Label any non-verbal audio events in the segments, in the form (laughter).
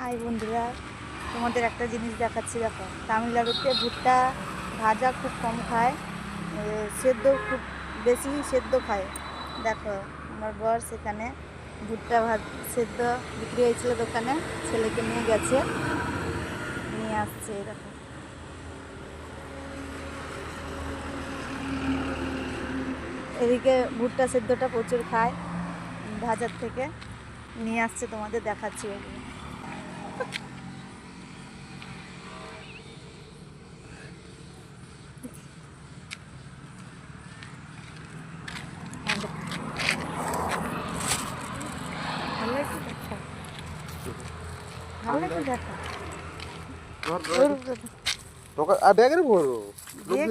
High বন্ধুরা, তোমাদের একটা জিনিস দেখাচ্ছি, দেখো। তামিলনাড়ুতে ভুট্টা ভাজা খুব কম খায় সেদ্ধ খুব বেশি সেদ্ধ খায়। দেখো, আমার বর সেখানে ভুট্টা ভাজ, সেদ্ধ বিক্রি হয়েছিল দোকানে, ছেলেকে নিয়ে গেছে, নিয়ে আসছে, দেখো। এদিকে ভুট্টা সেদ্ধটা প্রচুর খায় ভাজার থেকে। নিয়ে আসছে তোমাদের দেখাচ্ছি। তোকে আর দূর।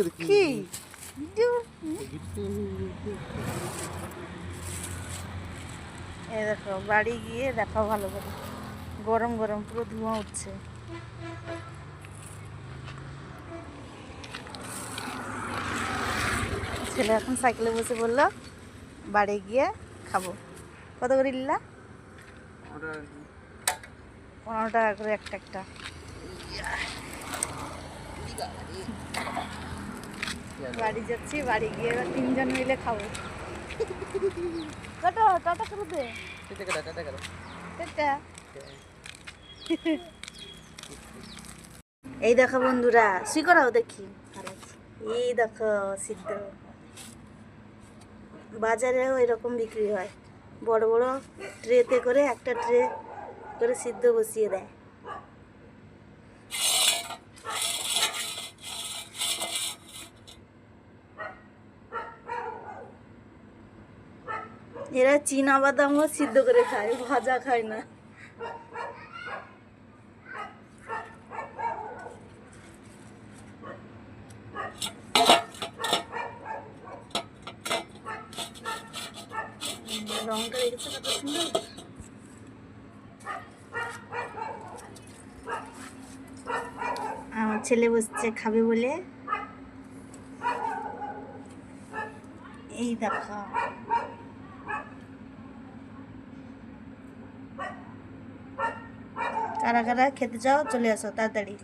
দেখো বাড়ি গিয়ে দেখো ভালো করে। গরম গরম পুরো ধোঁয়া উঠছে। ছেলে এখন সাইকেলে বসে বলল বাড়ি গিয়ে খাব। কত করে নিলা? পনেরো টাকা। করে একটা একটা। বাড়ি যাচ্ছি বাড়ি গিয়ে এবার তিনজন মিলে খাব। টাটা টাটা করে দে? টাটা। (laughs) এই দেখো বন্ধুরা শুই করাও দেখি। এই দেখো, সিদ্ধ। বাজারেও এরকম বিক্রি হয়। বড় বড় ট্রেতে করে একটা ট্রে করে সিদ্ধ বসিয়ে দেয়। এরা চীনা বাদামও সিদ্ধ করে খায়, ভাজা খায় না। কত সুন্দর? আমার ছেলে বসছে, খাবে বলে। এই দেখো। কারা কারা খেতে চাও, চলে আসো তাড়াতাড়ি।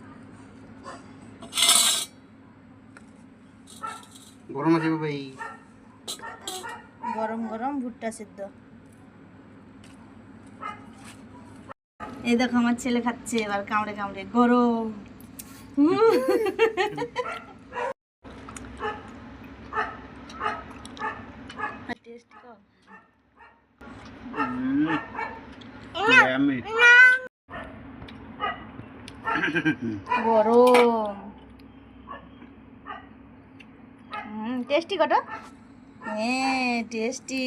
গরম আছে ভাই গরম গরম ভুট্টা সিদ্ধ। এই দেখো আমার ছেলে খাচ্ছে এবার কামড়ে কামড়ে। গরম। গরম। হুম টেস্টি কটা? হ্যাঁ টেস্টি